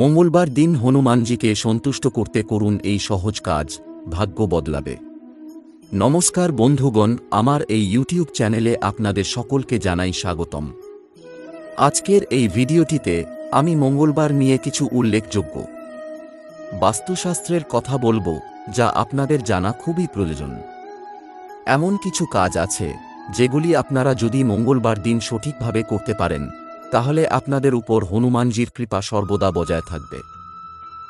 মঙ্গলবার দিন হনুমানজিকে সন্তুষ্ট করতে করুন এই সহজ কাজ, ভাগ্য বদলাবে। নমস্কার বন্ধুগণ, আমার এই ইউটিউব চ্যানেলে আপনাদের সকলকে জানাই স্বাগতম। আজকের এই ভিডিওটিতে আমি মঙ্গলবার নিয়ে কিছু উল্লেখযোগ্য। বাস্তুশাস্ত্রের কথা বলব, যা আপনাদের জানা খুবই প্রয়োজন। এমন কিছু কাজ আছে, যেগুলি আপনারা যদি মঙ্গলবার দিন সঠিকভাবে করতে পারেন তাহলে আপনাদের উপর হনুমানজির কৃপা সর্বদা বজায় থাকবে।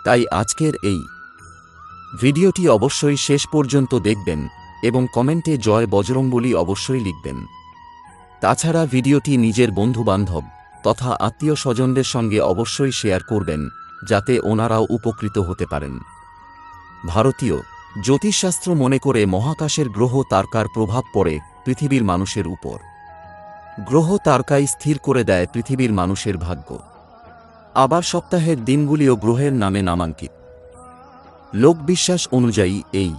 তাই আজকের এই ভিডিওটি অবশ্যই শেষ পর্যন্ত দেখবেন এবং কমেন্টে জয় বজরংবলী অবশ্যই লিখবেন। তাছাড়া ভিডিওটি নিজের বন্ধুবান্ধব তথা আত্মীয় স্বজনদের সঙ্গে অবশ্যই শেয়ার করবেন, যাতে ওনারাও উপকৃত হতে পারেন। ভারতীয় জ্যোতিষশাস্ত্র মনে করে মহাকাশের গ্রহ তারকার প্রভাব পড়ে পৃথিবীর মানুষের উপর। গ্রহ তারকাই স্থির করে দেয় পৃথিবীর মানুষের ভাগ্য। আবার সপ্তাহের দিনগুলিও গ্রহের নামে নামাঙ্কিত। লোকবিশ্বাস অনুযায়ী এই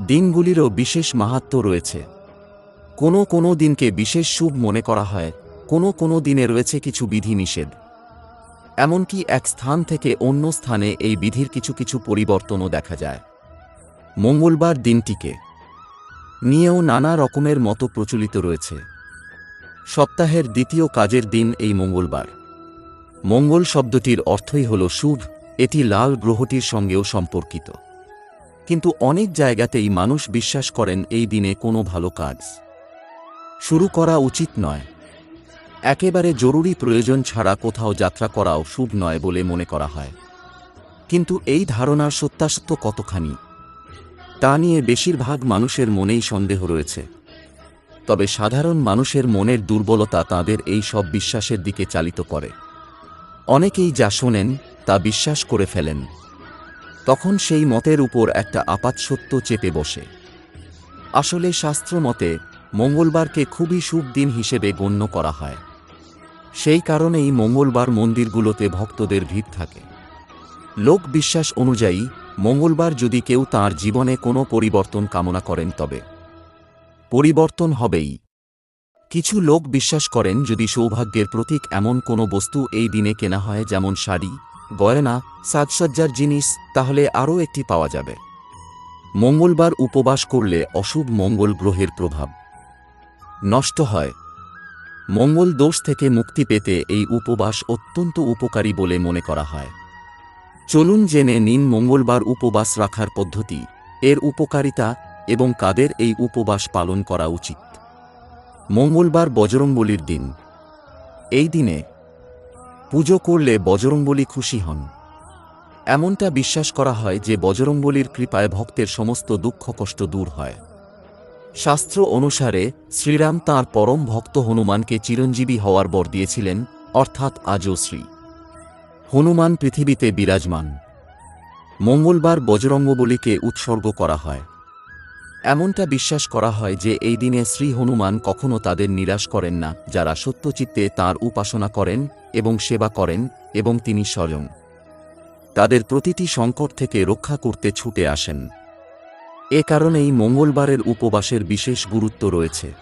দিনগুলিরও বিশেষ মাহাত্ম্য রয়েছে। কোনো কোনো দিনকে বিশেষ শুভ মনে করা হয়, কোনো কোনো দিনে রয়েছে কিছু বিধি নিষেধ। এমনকি এক স্থান থেকে অন্য স্থানে এই বিধির কিছু কিছু পরিবর্তনও দেখা যায়। মঙ্গলবার দিনটিকে নিয়েও নানা রকমের মতো প্রচলিত রয়েছে। সপ্তাহের দ্বিতীয় কাজের দিন এই মঙ্গলবার। মঙ্গল শব্দটির অর্থই হল শুভ, এটি লাল গ্রহটির সঙ্গেও সম্পর্কিত। কিন্তু অনেক জায়গাতেই মানুষ বিশ্বাস করেন এই দিনে কোনো ভালো কাজ। শুরু করা উচিত নয়। একেবারে জরুরি প্রয়োজন ছাড়া কোথাও যাত্রা করাও শুভ নয় বলে মনে করা হয়। কিন্তু এই ধারণার সত্যাসত্য কতখানি? তা নিয়ে বেশিরভাগ মানুষের মনেই সন্দেহ রয়েছে। তবে সাধারণ মানুষের মনের দুর্বলতা তাদের এই সব বিশ্বাসের দিকে চালিত করে। অনেকেই যা শোনেন, তা বিশ্বাস করে ফেলেন। তখন সেই মতের উপর একটা আপাত সত্য চেপে বসে। আসলে শাস্ত্র মতে, মঙ্গলবারকে খুবই শুভ দিন হিসেবে গণ্য করা হয়। সেই কারণেই মঙ্গলবার মন্দিরগুলোতে ভক্তদের ভিড় থাকে। লোক বিশ্বাস অনুযায়ী, মঙ্গলবার যদি কেউ তার জীবনে কোনো পরিবর্তন কামনা করেন তবে পরিবর্তন হবেই। কিছু লোক বিশ্বাস করেন, যদি সৌভাগ্যের প্রতীক এমন কোনো বস্তু এই দিনে কেনা হয়, যেমন শাড়ি, গয়না, সাজসজ্জার জিনিস, তাহলে আরও একটি পাওয়া যাবে। মঙ্গলবার উপবাস করলে অশুভ মঙ্গল গ্রহের প্রভাব নষ্ট হয়। মঙ্গল দোষ থেকে মুক্তি পেতে এই উপবাস অত্যন্ত উপকারী বলে মনে করা হয়। চলুন জেনে নিন মঙ্গলবার উপবাস রাখার পদ্ধতি। এর উপকারিতা এবং কাদের এই উপবাস পালন করা উচিত। মঙ্গলবার বজরংবলির দিন। এই দিনে পুজো করলে বজরংবলী খুশি হন। এমনটা বিশ্বাস করা হয় যে বজরংবলীর কৃপায় ভক্তের সমস্ত দুঃখ কষ্ট দূর হয়। শাস্ত্র অনুসারে শ্রীরাম তাঁর পরম ভক্ত হনুমানকে চিরঞ্জীবী হওয়ার বর দিয়েছিলেন, অর্থাৎ আজও শ্রী। হনুমান পৃথিবীতে বিরাজমান। মঙ্গলবার বজরঙ্গবলীকে উৎসর্গ করা হয়। এমনটা বিশ্বাস করা হয় যে এই দিনে শ্রী হনুমান কখনও তাদের নিরাশ করেন না, যারা সত্যচিত্তে তাঁর উপাসনা করেন এবং সেবা করেন এবং তিনি স্বয়ং। তাদের প্রতিটি সংকট থেকে রক্ষা করতে ছুটে আসেন। এ কারণেই মঙ্গলবারের উপবাসের বিশেষ গুরুত্ব রয়েছে।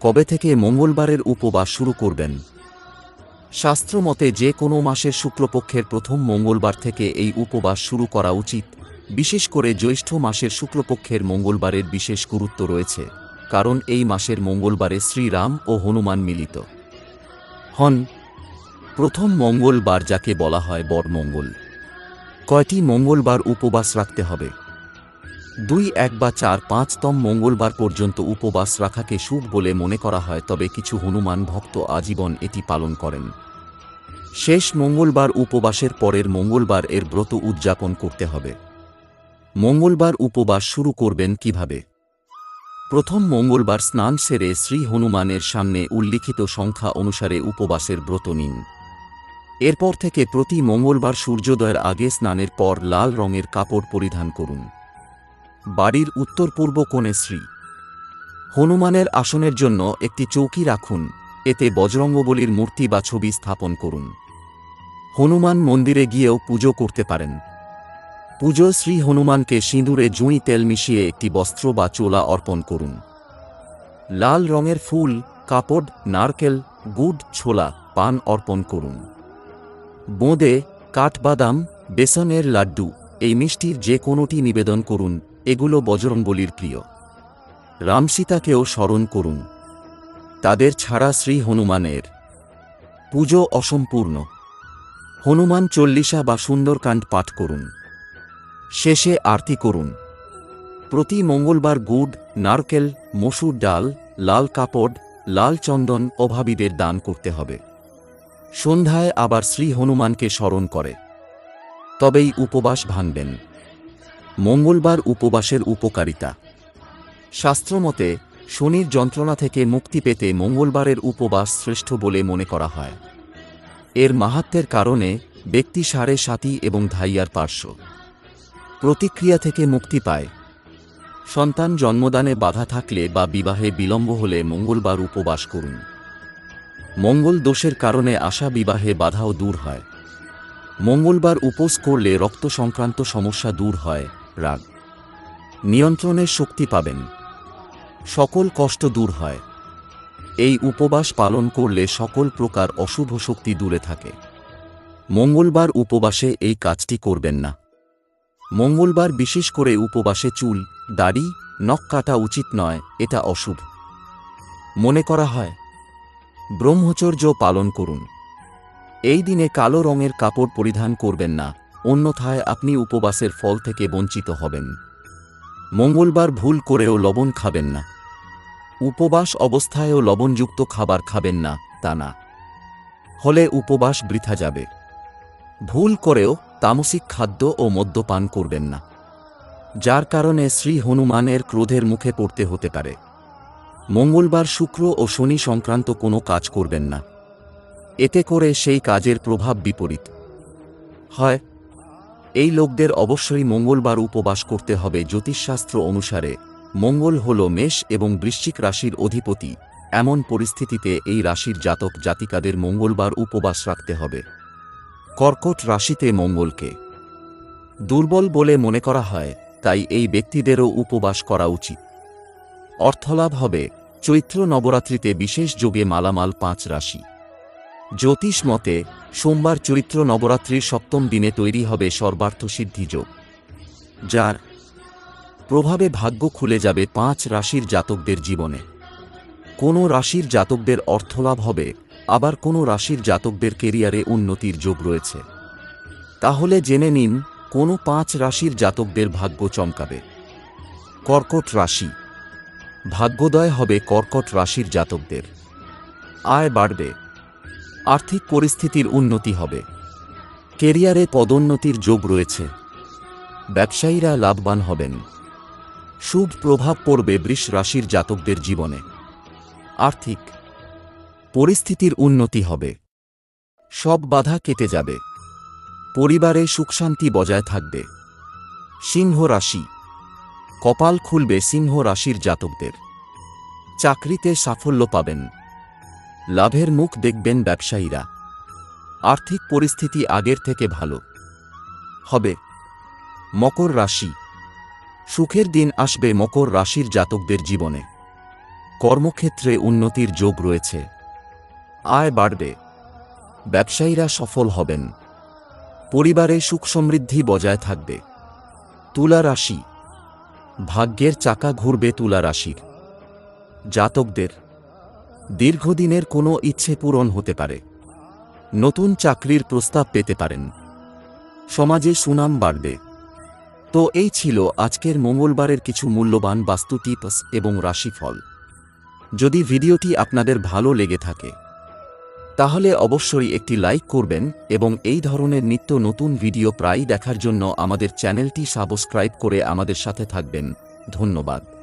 কবে থেকে মঙ্গলবারের উপবাস শুরু করবেন? শাস্ত্রমতে যে কোনো মাসের শুক্লপক্ষের প্রথম মঙ্গলবার থেকে এই উপবাস শুরু করা উচিত। বিশেষ করে জ্যৈষ্ঠ মাসের শুক্লপক্ষের মঙ্গলবারের বিশেষ গুরুত্ব রয়েছে, কারণ এই মাসের মঙ্গলবারে শ্রীরাম ও হনুমান মিলিত। হন, প্রথম মঙ্গলবার যাকে বলা হয় বড়মঙ্গল কয়টি মঙ্গলবার উপবাস রাখতে হবে? দুই, এক বা চার, পাঁচতম মঙ্গলবার পর্যন্ত উপবাস রাখাকে শুভ বলে মনে করা হয়, তবে কিছু হনুমান ভক্ত আজীবন এটি পালন করেন। শেষ মঙ্গলবার উপবাসের পরের মঙ্গলবার এর ব্রত উদযাপন করতে হবে। মঙ্গলবার উপবাস শুরু করবেন কীভাবে? প্রথম মঙ্গলবার স্নান সেরে শ্রী হনুমানের সামনে উল্লিখিত সংখ্যা অনুসারে উপবাসের ব্রত নিন। এরপর থেকে প্রতি মঙ্গলবার সূর্যোদয়ের আগে স্নানের পর লাল রঙের কাপড় পরিধান করুন। বাড়ির উত্তর পূর্ব কোণে শ্রী হনুমানের আসনের জন্য একটি চৌকি রাখুন, এতে বজরঙ্গবলীর মূর্তি বা ছবি স্থাপন করুন। হনুমান মন্দিরে গিয়েও পুজো করতে পারেন। পুজো শ্রী হনুমানকে সিঁদুরে জুঁই তেল মিশিয়ে একটি বস্ত্র বা চোলা অর্পণ করুন। লাল রঙের ফুল, কাপড়, নারকেল, গুড়, ছোলা, পান অর্পণ করুন। বোঁদে, কাঠবাদাম, বেসনের লাড্ডু, এই মিষ্টির যে কোনোটি নিবেদন করুন, এগুলো বজরংবলির প্রিয়। রামসীতাকেও স্মরণ করুন। তাদের ছাড়া শ্রী হনুমানের পুজো অসম্পূর্ণ। হনুমান চল্লিশা বা সুন্দরকাণ্ড পাঠ করুন। শেষে আরতি করুন। প্রতি মঙ্গলবার গুড়, নারকেল, মসুর ডাল, লাল কাপড়, লাল চন্দন অভাবীদের দান করতে হবে। সন্ধ্যায় আবার শ্রী হনুমানকে স্মরণ করে। তবেই উপবাস ভাঙবেন। মঙ্গলবার উপবাসের উপকারিতা। শাস্ত্রমতে, শনির যন্ত্রণা থেকে মুক্তি পেতে মঙ্গলবারের উপবাস শ্রেষ্ঠ বলে মনে করা হয়। এর মাহাত্মের কারণে ব্যক্তি সাড়ে সাতি এবং ধাইয়ার পার্শ্ব। প্রতিক্রিয়া থেকে মুক্তি পায়। সন্তান জন্মদানে বাধা থাকলে বা বিবাহে বিলম্ব হলে মঙ্গলবার উপবাস করুন। মঙ্গল দোষের কারণে আসা বিবাহে বাধাও দূর হয়। মঙ্গলবার উপোস করলে রক্ত সংক্রান্ত সমস্যা দূর হয়, রাগ। নিয়ন্ত্রণের শক্তি পাবেন। সকল কষ্ট দূর হয়। এই উপবাস পালন করলে সকল প্রকার অশুভ শক্তি দূরে থাকে। মঙ্গলবার উপবাসে এই কাজটি করবেন না। মঙ্গলবার বিশেষ করে উপবাসে চুল, দাড়ি, নখ কাটা উচিত নয়, এটা অশুভ। মনে করা হয়, ব্রহ্মচর্য পালন করুন। এই দিনে কালো রঙের কাপড় পরিধান করবেন না, অন্যথায় আপনি উপবাসের ফল থেকে বঞ্চিত হবেন। মঙ্গলবার ভুল করেও লবণ খাবেন না। উপবাস অবস্থায়ও লবণযুক্ত খাবার খাবেন না, তা না। হলে উপবাস বৃথা যাবে। ভুল করেও তামসিক খাদ্য ও মদ্যপান করবেন না, যার কারণে শ্রী হনুমানের ক্রোধের মুখে পড়তে হতে পারে। মঙ্গলবার শুক্র ও শনি সংক্রান্ত কোনো কাজ করবেন না। এতে করে সেই কাজের প্রভাব বিপরীত। হয়, এই লোকদের অবশ্যই মঙ্গলবার উপবাস করতে হবে। জ্যোতিষশাস্ত্র অনুসারে মঙ্গল হল মেষ এবং বৃশ্চিক রাশির অধিপতি। এমন পরিস্থিতিতে এই রাশির জাতক জাতিকাদের মঙ্গলবার উপবাস রাখতে হবে। কর্কট রাশিতে মঙ্গলকে। দুর্বল বলে মনে করা হয়, তাই এই ব্যক্তিদেরও উপবাস করা উচিত। অর্থলাভ হবে, চৈত্র নবরাত্রিতে বিশেষ যোগে মালামাল পাঁচ রাশি। জ্যোতিষ মতে, সোমবার চৈত্র নবরাত্রির সপ্তম দিনে তৈরি হবে সর্বার্থ সিদ্ধি যোগ। যার প্রভাবে ভাগ্য খুলে যাবে পাঁচ রাশির জাতকদের জীবনে। কোনো রাশির জাতকদের অর্থলাভ হবে আবার কোনো রাশির জাতকদের কেরিয়ারে উন্নতির যোগ রয়েছে। তাহলে জেনে নিন, কোনো পাঁচ রাশির জাতকদের ভাগ্য চমকাবে। কর্কট রাশি। ভাগ্যোদয় হবে কর্কট রাশির জাতকদের। আয় বাড়বে। আর্থিক পরিস্থিতির উন্নতি হবে। কেরিয়ারে পদোন্নতির যোগ রয়েছে। ব্যবসায়ীরা লাভবান হবেন। শুভ প্রভাব পড়বে বৃষ রাশির জাতকদের জীবনে। আর্থিক পরিস্থিতির উন্নতি হবে। সব বাধা কেটে যাবে। পরিবারে সুখশান্তি বজায় থাকবে। সিংহ রাশি। কপাল খুলবে সিংহ রাশির জাতকদের। চাকরিতে সাফল্য পাবেন। লাভের মুখ দেখবেন ব্যবসায়ীরা। আর্থিক পরিস্থিতি আগের থেকে ভালো। হবে। মকর রাশি। সুখের দিন আসবে মকর রাশির জাতকদের জীবনে। কর্মক্ষেত্রে উন্নতির যোগ রয়েছে। আয় বাড়বে। ব্যবসায়ীরা সফল হবেন। পরিবারে সুখ সমৃদ্ধি বজায় থাকবে। তুলা রাশি। ভাগ্যের চাকা ঘুরবে তুলা রাশির। জাতকদের। দীর্ঘদিনের কোনো ইচ্ছে পূরণ হতে পারে। নতুন চাকরির প্রস্তাব পেতে পারেন। সমাজে সুনাম বাড়বে। তো এই ছিল আজকের মঙ্গলবারের কিছু মূল্যবান বাস্তু টিপস এবং রাশিফল। যদি ভিডিওটি আপনাদের ভালো লেগে থাকে তাহলে অবশ্যই একটি লাইক করবেন এবং এই ধরনের নিত্য নতুন ভিডিও প্রায় দেখার জন্য আমাদের চ্যানেলটি সাবস্ক্রাইব করে আমাদের সাথে থাকবেন। ধন্যবাদ।